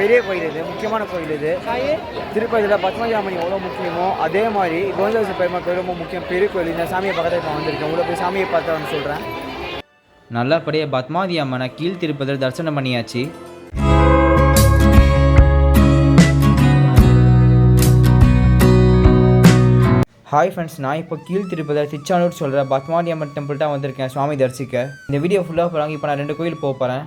பெரிய கோயில் இது முக்கியமான கோயில் இது. திருப்பதியில் பத்மஜாமணி எவ்வளோ முக்கியமோ அதே மாதிரி கோவிந்தராஜ பெருமாள் கோயில் ரொம்ப முக்கியம். பெரிய கோயில் இந்த சாமியை பக்கத்தில் இப்போ வந்திருக்கேன். உள்ள போய் சாமியை பார்த்து வந்து சொல்கிறேன் நல்லபடியாக பத்மாவதி அம்மனை கீழ் திருப்பதியில் தரிசனம் பண்ணியாச்சு. ஹாய் ஃப்ரெண்ட்ஸ் நான் இப்போ கீழ் திருப்பதியில் திச்சானூர் சொல்கிற பத்மாவதி அம்மன் டெம்பிள் தான் வந்திருக்கேன். சுவாமி தரிசிக்க. இந்த வீடியோ ஃபுல்லாக போகிறாங்க இப்போ நான் ரெண்டு கோயில் போக போகிறேன்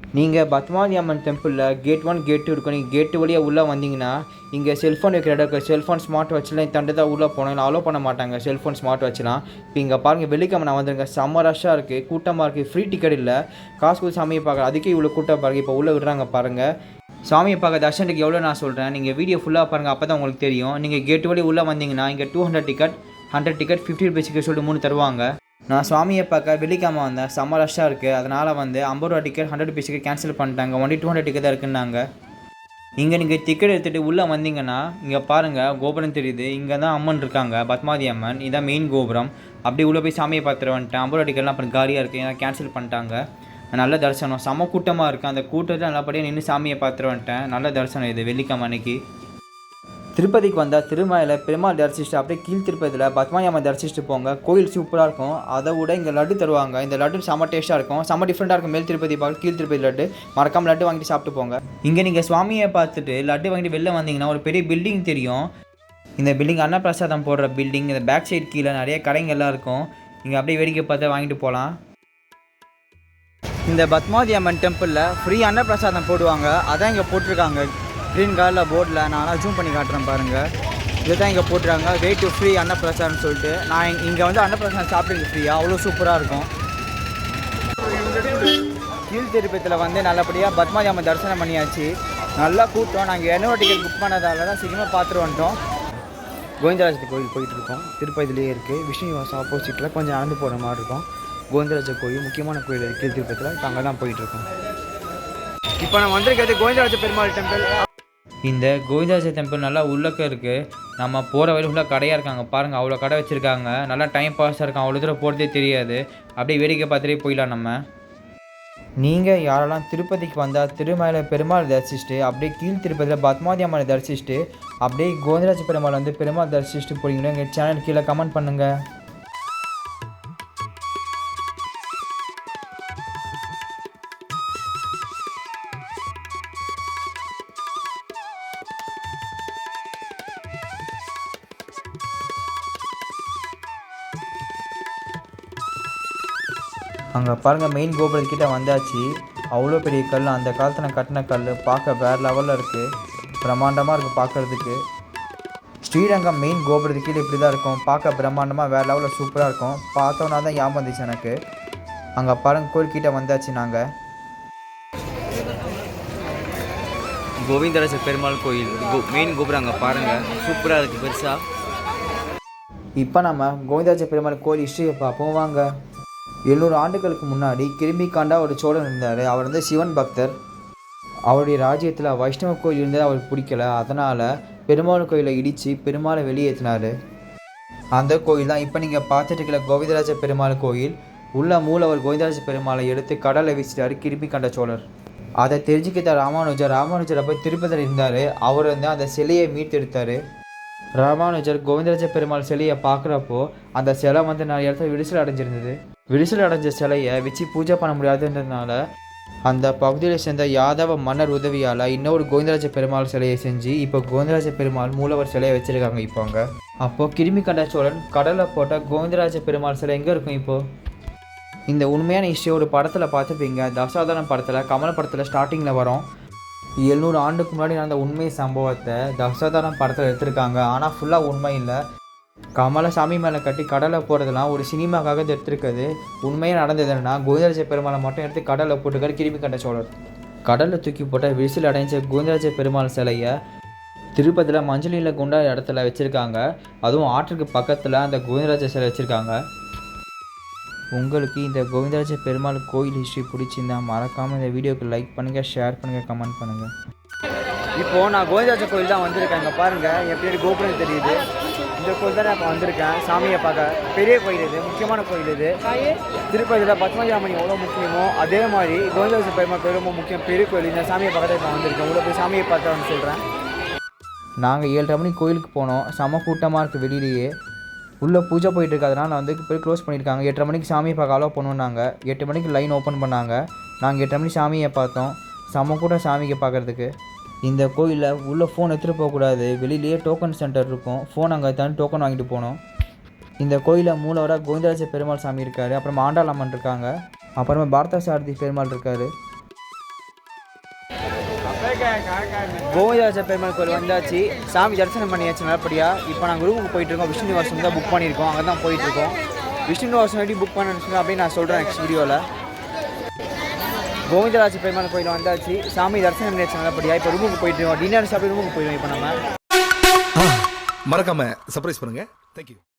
நீங்கள் பத்மாவதி அம்மன் டெம்பிளில் கேட் ஒன் கேட் டூ இருக்கும். நீங்கள் கேட்டு வழியாக உள்ளே வந்தீங்கன்னா இங்கே செல்ஃபோன் வைக்கிற இடம் இருக்குது செல்ஃபோன் ஸ்மார்ட் வாட்ச்லாம் தண்டு தான் உள்ளே போனோம் இல்லை அலோவ் பண்ண மாட்டாங்க செல்ஃபோன் ஸ்மார்ட் வாட்ச்லாம் இப்போ இங்கே பாருங்கள் வெள்ளிக்கிழமை நான் வந்துருங்க. செம்ம ரஷ்ஷாக இருக்குது கூட்டமாக இருக்குது ஃப்ரீ டிக்கெட் இல்லை. காசு கொடுத்து சாமியை பார்க்க அதுக்கே இவ்வளோ கூட்டம் பாருங்கள் இப்போ உள்ளே விடுறாங்க பாருங்கள் சாமியை பார்க்க தர்ஷனுக்கு எவ்வளோ நான் சொல்கிறேன் நீங்கள் வீடியோ ஃபுல்லாக பாருங்கள் அப்போ தான் உங்களுக்கு தெரியும். நீங்கள் கேட்டு வழி உள்ளே வந்தீங்கன்னா இங்கே two hundred ticket hundred ticket fifty ருபீஸ்க்கு சொல்லிட்டு மூணு தருவாங்க. நான் சுவாமியை பார்க்க வெள்ளிக்கிழமை வந்தேன். செம்ம ரஷ்ஷாக இருக்குது அதனால் வந்து ஐம்பது ரூபா டிக்கெட் ஹண்ட்ரட் ருபீஸுக்கு கேன்சல் பண்ணிட்டாங்க. ஒன்லி டூ ஹண்ட்ரட் டிக்கெட் தான் இருக்குன்னாங்க. இங்கே நீங்கள் டிக்கெட் எடுத்துகிட்டு உள்ளே வந்தீங்கன்னா இங்கே பாருங்கள் கோபுரம் தெரியுது. இங்கே தான் அம்மன் இருக்காங்க பத்மாதி அம்மன். இதான் மெயின் கோபுரம். அப்படி உள்ளே போய் சாமியை பார்த்துட்டு வந்துட்டேன். ஐம்பது ரூபா டிக்கெட்லாம் அப்புறம் காலியாக இருக்குது ஏன்னா கேன்சல் பண்ணிட்டாங்க. நல்ல தரிசனம். செம்ம கூட்டமாக இருக்குது அந்த கூட்டத்தில் நல்லபடியாக நின்று சாமியை பார்த்துட்டு வந்துட்டேன். நல்ல தரிசனம் இது வெள்ளிக்கிழமை அன்னைக்கு. திருப்பதிக்கு வந்தால் திருமலையில் பெருமாள் தரிசிச்சுட்டு அப்படியே கீழ் திருப்பதியில் பத்மாயம்மா தரிசிச்சுட்டு போங்க. கோயில் சூப்பராக இருக்கும். அதை விட இங்கே லட்டு தருவாங்க. இந்த லட்டு செம்ம டேஸ்ட்டாக இருக்கும். செம்ம டிஃப்ரெண்ட்டாக இருக்கும் மேல் திருப்பதி பார்க்க கீழ் திருப்பதி லட்டு. மறக்காமல் லட்டு வாங்கிட்டு சாப்பிட்டு போங்க. இங்கே நீங்கள் சுவாமியை பார்த்துட்டு லட்டு வாங்கிட்டு வெளில வந்தீங்கன்னா ஒரு பெரிய பில்டிங் தெரியும். இந்த பில்டிங் அன்னப்பிரசாதம் போடுற பில்டிங் இந்த பேக் சைடு கீழே நிறைய கடைங்கள்லாம் இருக்கும். இங்கே அப்படியே வேடிக்கை பார்த்து வாங்கிட்டு போகலாம் இந்த பத்மாவதி அம்மன் டெம்பிளில் ஃப்ரீ அன்னப்பிரசாதம் போடுவாங்க. அதான் இங்கே போட்டிருக்காங்க. க்ரீன் கலரில் போர்டில் நான் ஜூம் பண்ணி காட்டுறேன் பாருங்கள் இதுதான் இங்கே போட்டுருக்காங்க. வெயிட் டு ஃப்ரீ அன்னப்பிரசாரம்னு சொல்லிட்டு. நான் இங்கே வந்து அன்னப்பிரசாரம் சாப்பிட்றது ஃப்ரீயாக அவ்வளோ சூப்பராக இருக்கும். கீழ் திருப்பத்தில் வந்து நல்லபடியாக பத்மாவதி அம்மன் தரிசனம் பண்ணியாச்சு. நல்லா கூட்டம். நாங்கள் இரநூறு டிக்கெட் புக் பண்ணதால தான் சீக்கிரமாக பார்த்துட்டு வந்துட்டோம். கோவிந்தராஜர் கோயில் போயிட்டுருக்கோம் திருப்பதிலேயே இருக்குது விஷ்ணு ஆப்போசிட்டில் கொஞ்சம் நடந்து போகிற மாதிரி இருக்கும். கோவிந்தராஜர் கோயில் முக்கியமான கோயில் இருக்குது திருப்பத்தில். இப்போ அங்கே தான் போயிட்டுருக்கோம் இப்போ நான் வந்திருக்கிறது கோவிந்தராஜ பெருமாள் டெம்பிள் இந்த கோவிந்தராஜ டெம்பிள் நல்லா உள்ளக்க இருக்குது நம்ம போகிற வழி ஃபுல்லாக கடையாக இருக்காங்க. பாருங்கள் அவ்வளோ கடை வச்சுருக்காங்க. நல்லா டைம் பாஸாக இருக்கும் அவ்வளோ தூரம் போகிறதே தெரியாது. அப்படியே வேடிக்கை பார்த்துட்டே போயிடலாம் நம்ம. நீங்கள் யாரெல்லாம் திருப்பதிக்கு வந்தால் திருமலை பெருமாள் தரிசிச்சுட்டு அப்படியே கீழ் திருப்பதியில் பத்மாவதி அம்மனை தரிசிச்சுட்டு அப்படியே கோவிந்தராஜ பெருமாள் வந்து பெருமாள் தரிசிச்சுட்டு போறீங்கன்னா எங்கள் சேனல் கீழே கமெண்ட் பண்ணுங்கள் அங்கே பாருங்கள் மெயின் கோபுரத்துக்கிட்ட வந்தாச்சு. அவ்வளோ பெரிய கல் அந்த காலத்தில் கட்டின கல் பார்க்க வேறு லெவலில் இருக்குது பிரம்மாண்டமாக இருக்குது பார்க்குறதுக்கு. ஸ்ரீரங்கம் மெயின் கோபுரத்துக்கு கீழே இப்படி தான் இருக்கும். பார்க்க பிரம்மாண்டமாக வேறு லெவலில் சூப்பராக இருக்கும். பார்த்தோன்னா தான் ஞாபகம் வந்துச்சு எனக்கு. அங்கே பாருங்கள் கோயில்கிட்ட வந்தாச்சு நாங்கள் கோவிந்தராஜ பெருமாள் கோயில். மெயின் கோபுரம் அங்கே பாருங்கள் சூப்பராக இருக்குது பெருசாக இப்போ நம்ம கோவிந்தாஜ பெருமாள் கோயில் ஹிஸ்ட்ரியை பார்ப்போம் வாங்க. எழுநூறு ஆண்டுகளுக்கு முன்னாடி கிருமிகாண்டா ஒரு சோழன் இருந்தார். அவர் வந்து சிவன் பக்தர். அவருடைய ராஜ்யத்தில் வைஷ்ணவ கோயில் இருந்தது அவருக்கு பிடிக்கல. அதனால் பெருமாள் கோயிலை இடித்து பெருமாளை வெளியேற்றினார். அந்த கோயில் தான் இப்போ நீங்கள் பார்த்துட்டு இருக்கிற கோவிந்தராஜ பெருமாள் கோயில். உள்ள மூலவர் கோவிந்தராஜ பெருமாளை எடுத்து கடலை வீசிட்டாரு கிருமிகாண்ட சோழர். அதை தெரிஞ்சுக்கிட்ட ராமானுஜர் ராமானுஜர் அப்போ திருப்பதில் இருந்தார். அவர் வந்து அந்த சிலையை மீட்டெடுத்தார். ராமானுஜர் கோவிந்தராஜ பெருமாள் சிலையை பார்க்குறப்போ அந்த சிலை வந்து நிறைய இடத்துல விரிசல் அடைஞ்சிருந்தது. விரிசல் அடைஞ்ச சிலையை வச்சு பூஜை பண்ண முடியாதுன்றதுனால அந்த பகுதியில் சேர்ந்த யாதவ மன்னர் உதவியால் இன்னொரு கோவிந்தராஜ பெருமாள் சிலையை செஞ்சு இப்போ கோவிந்தராஜ பெருமாள் மூலவர் சிலையை வச்சுருக்காங்க இப்போ அங்கே. அப்போது கிருமி கண்ட சோழன் கடலை போட்ட கோவிந்தராஜ பெருமாள் சிலை எங்கே இருக்கும் இப்போது இந்த உண்மையான ஹிஸ்ட்ரி ஒரு படத்தில் பார்த்துப்பீங்க தசாவதாரம் படத்தில் கமல் படத்தில் ஸ்டார்டிங்கில் வரும். எழுநூறு ஆண்டுக்கு முன்னாடி நடந்த உண்மை சம்பவத்தை தசாதாரம் படத்தில் எடுத்திருக்காங்க. ஆனால் ஃபுல்லாக உண்மை இல்லை. கமலை சாமி மேலே கட்டி கடலை போகிறதுலாம் ஒரு சினிமாக்காக இது எடுத்திருக்குது உண்மையாக நடந்தது என்னன்னா கோவிந்தராஜ பெருமாளை மட்டும் எடுத்து கடலை போட்டுக்காரு கிருமி கண்ட சோழர். கடலில் தூக்கி போட்ட விரிசல் அடைஞ்ச கோவிந்தராஜ பெருமாள் சிலையை திருப்பதியில் மஞ்சளியில் குண்டா இடத்துல வச்சுருக்காங்க. அதுவும் ஆற்றுக்கு பக்கத்தில் அந்த கோவிந்தராஜ சிலை வச்சுருக்காங்க. உங்களுக்கு இந்த கோவிந்தராஜ பெருமாள் கோயில் ஹிஸ்ட்ரி பிடிச்சிருந்தா மறக்காமல் இந்த வீடியோக்கு லைக் பண்ணுங்கள் ஷேர் பண்ணுங்கள் கமெண்ட் பண்ணுங்கள் இப்போது நான் கோவிந்தராஜ கோயில் தான் வந்திருக்கேன். இங்கே பாருங்கள் எப்படி கோபுரம் தெரியுது. கோயில் தான் நான் இப்போ வந்திருக்கேன். சாமியை பார்க்க. பெரிய கோயில் இது முக்கியமான கோயில் இது. திருப்பதியில் பத்மஜாமணி எவ்வளோ முக்கியமோ அதே மாதிரி கோவிந்தராஜ பெருமாள் கோயில் ரொம்ப முக்கியம். பெரிய கோயில் இந்த சாமியை பார்க்க தான் இப்போ வந்திருக்கேன். உள்ள போய் சாமியை பார்த்து வந்து சொல்கிறேன் நாங்கள் ஏழரை மணிக்கு கோயிலுக்கு போனோம். செம கூட்டமாக இருக்குது வெளியிலேயே. உள்ளே பூஜை போயிட்டு இருக்கிறதுனால நான் வந்து போய் க்ளோஸ் பண்ணியிருக்காங்க. எட்டரை மணிக்கு சாமியை பார்க்க அலோவ் பண்ணுவோன்னாங்க எட்டு மணிக்கு லைன் ஓப்பன் பண்ணாங்க. நாங்கள் எட்டரை மணிக்கு சாமியை பார்த்தோம். செம கூட்டம் சாமியை பார்க்குறதுக்கு. இந்த கோயிலில் உள்ளே ஃபோன் எடுத்துகிட்டு போகக்கூடாது வெளியிலேயே டோக்கன் சென்டர் இருக்கும். ஃபோன் அங்கே தான் டோக்கன் வாங்கிட்டு போகணும். இந்த கோயிலில் மூலவராக கோவிந்தராஜ பெருமாள் சாமி இருக்கார். அப்புறம் ஆண்டாள் அம்மன் இருக்காங்க. அப்புறமா பாரத சாரதி பெருமாள் இருக்கார். கோவிந்தராஜ பெருமாள் கோயில் வந்தாச்சு. சாமி தரிசனம் பண்ணியாச்சு நல்லபடியாக இப்போ நாங்கள் ரூமுக்கு போயிட்டு இருக்கோம். விஷ்ணு நிவாசம் தான் புக் பண்ணியிருக்கோம். அங்கே தான் போயிட்டு இருக்கோம். விஷ்ணு நிவாசம் எப்படி புக் பண்ணணும்னு சொல்லி அப்படியே நான் சொல்கிறேன் நெக்ஸ்ட் வீடியோவில் கோவிந்தராஜ பெருமாள் கோயில் வந்தாச்சு. சாமி தரிசனம் பண்ணியாச்சு நல்லபடியாக இப்போ ரூமுக்கு போயிட்டு டின்னர் சாப்பிட்டு ரூமுக்கு போயிடுவோம் இப்போ நம்ம. மறக்காம சர்ப்ரைஸ் பண்ணுங்க. தேங்க்யூ